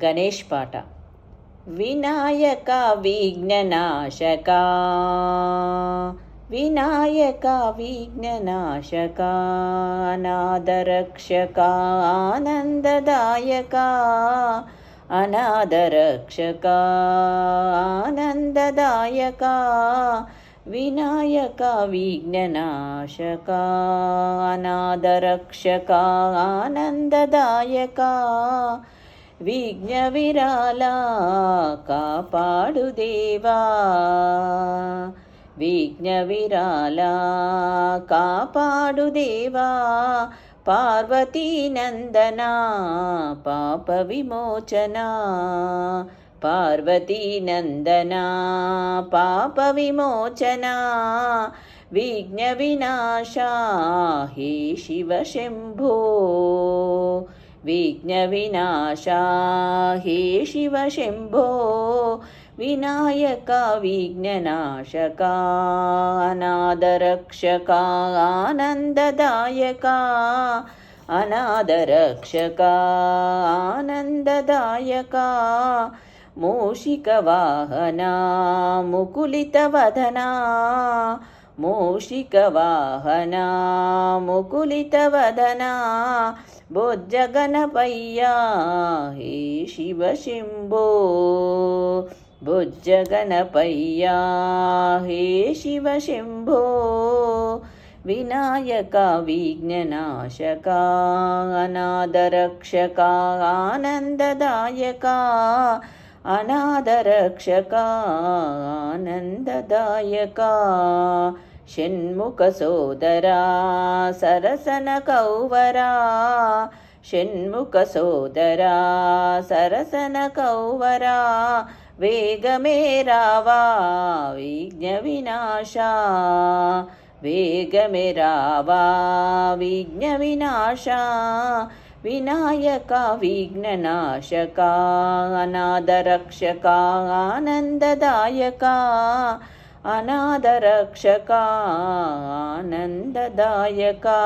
गणेशपाट विनायका विघ्ननाशका विनायका विघ्ननाशका अनादरक्षका आनन्ददायका अनादरक्षका आनन्ददायका विनायका विघ्ननाशका अनादरक्षका आनन्ददायका ఆనందదాయక విఘ్న విరాల కాపాడు దేవా విఘ్న విరాల కాపాడు దేవా పార్వతీ నందన పాప విమోచన పార్వతీ నందన పాప विज्ञविनाशा हे शिवशम्भो विनायका विघ्ननाशका अनादरक्षका आनन्ददायका अनादरक्षका आनन्ददायका मूषिकवाहना मुकुलितवदना మూషికవాహనా ముకులితవదనా భుజగణపయ్యా హే శివశింభో భుజగణపయ్యా హే శివశింభో వినాయక విఘ్ననాశక అనాథరక్షక ఆనందదాయక अनादरक्षका आनन्ददायका षण्मुखसोदरा सरसनकौवरा। षिण्मुखसोदरा सरसनकौवरा। वेगमेरावा विज्ञविनाशा वेगमेरावा विघ्नविनाशा। विनायका विघ्ननाशका अनादरक्षका आनन्ददायका अनादरक्षका आनन्ददायका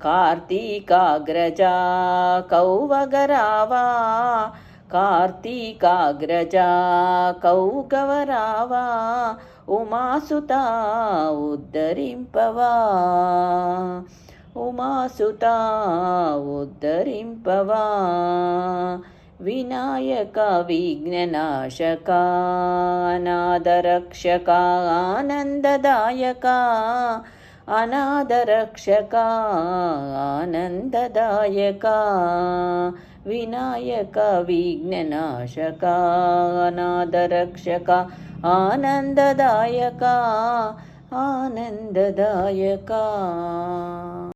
कार्तिकाग्रजा कौवगरावा कार्तिकाग्रजा कौगवरावा उमासुता उद्धरिम्पवा। ఉమాసుత ఉద్ధరింపవా? వినాయక విఘ్ననాశక అనాథరక్షక ఆనందదాయక అనాథరక్షక ఆనందదాయక వినాయక విఘ్ననాశక అనాథరక్షక ఆనందదాయక ఆనందదాయక.